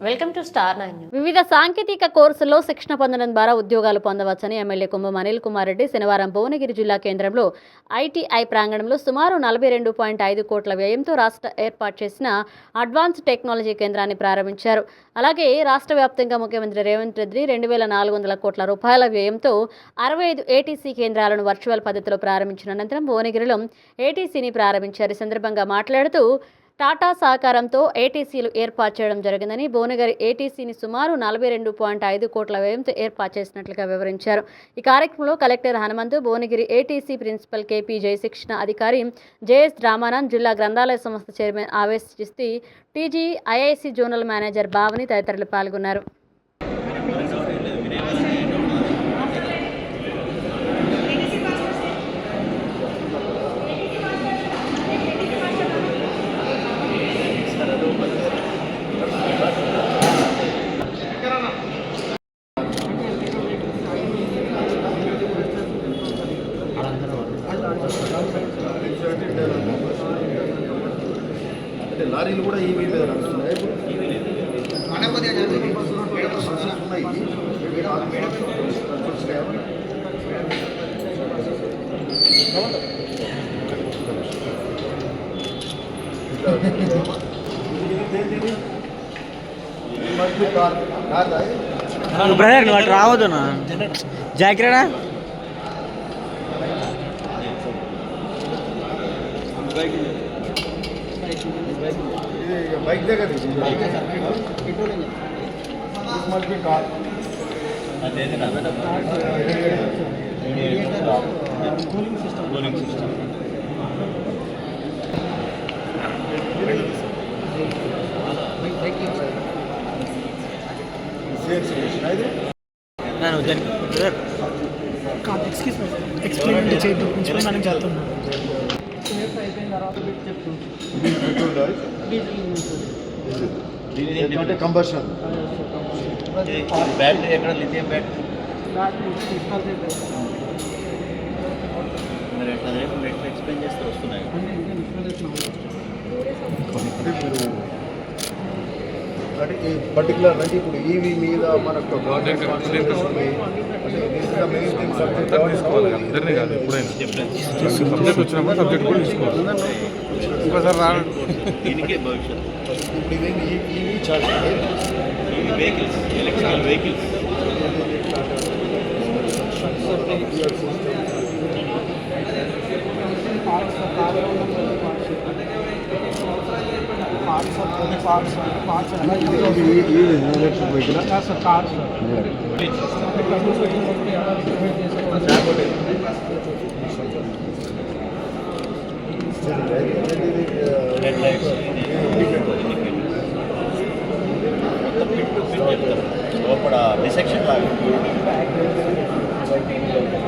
Welcome to star nine వివిధ సాంకేతిక కోర్సుల్లో శిక్షణ పొందడం ద్వారా ఉద్యోగాలు పొందవచ్చని ఎమ్మెల్యే కుంభం అనిల్ కుమార్ రెడ్డి శనివారం భువనగిరి జిల్లా కేంద్రంలో ఐటీఐ ప్రాంగణంలో సుమారు నలభై రెండు పాయింట్ ఐదు కోట్ల వ్యయంతో రాష్ట్ర ఏర్పాటు చేసిన అడ్వాన్స్ టెక్నాలజీ కేంద్రాన్ని ప్రారంభించారు. అలాగే రాష్ట్ర వ్యాప్తంగా ముఖ్యమంత్రి రేవంత్ రెడ్డి రెండు వేల నాలుగు వందల కోట్ల రూపాయల వ్యయంతో అరవై ఐదు ఏటీసీ కేంద్రాలను వర్చువల్ పద్ధతిలో ప్రారంభించిన అనంతరం భువనగిరిలో ఏటీసీని ప్రారంభించారు. ఈ సందర్భంగా మాట్లాడుతూ టాటా సహకారంతో ఏటీసీలు ఏర్పాటు చేయడం జరిగిందని భువనగిరి ఏటీసీని సుమారు నలభై రెండు పాయింట్ ఐదు కోట్ల వ్యయంతో ఏర్పాటు చేసినట్లుగా వివరించారు. ఈ కార్యక్రమంలో collector Hanumanthu Bhuvanagiri ATC principal KP జయశిక్షణ అధికారి జేఎస్ రామానంద్ జిల్లా గ్రంథాలయ సంస్థ chairman Avesh TG IIC zonal manager Bhavani తదితరులు పాల్గొన్నారు. అంటే లారీలు కూడా ఈవీ మీద నడుస్తున్నాయి. బ్రదర్ నువ్వు అటు రావద్దు జాగ్రత్త. బైక్ దగ్గర cooling system cooling system brother excuse me explain చేయడం ప్రిన్సిపల్ మేడం చెప్తున్నాను అంటే కంబర్షన్ బ్యాటరీ ఎక్కడ లిథియం బ్యాటరీ మరి ఎట్లా రేపు ఎట్లా ఎక్స్ప్లెయిన్ చేస్తే వస్తున్నాయి అంటే ఈ పర్టికులర్ అంటే ఇప్పుడు ఈవీ మీద మనకు అందరినీ కాదు ఎప్పుడైనా. సబ్జెక్ట్ వచ్చినప్పుడు సబ్జెక్ట్ కూడా తీసుకోవాలి. ఇంకోసారి రా దీనికే భవిష్యత్తు. ఇప్పుడు ఇదేంటి ఈవీ చార్జ్ ఈ vehicles vehicles electric vehicle head lights మొత్తం పిట్ టు పిట్ చెప్తారు లోపల డిసెక్షన్ లాగా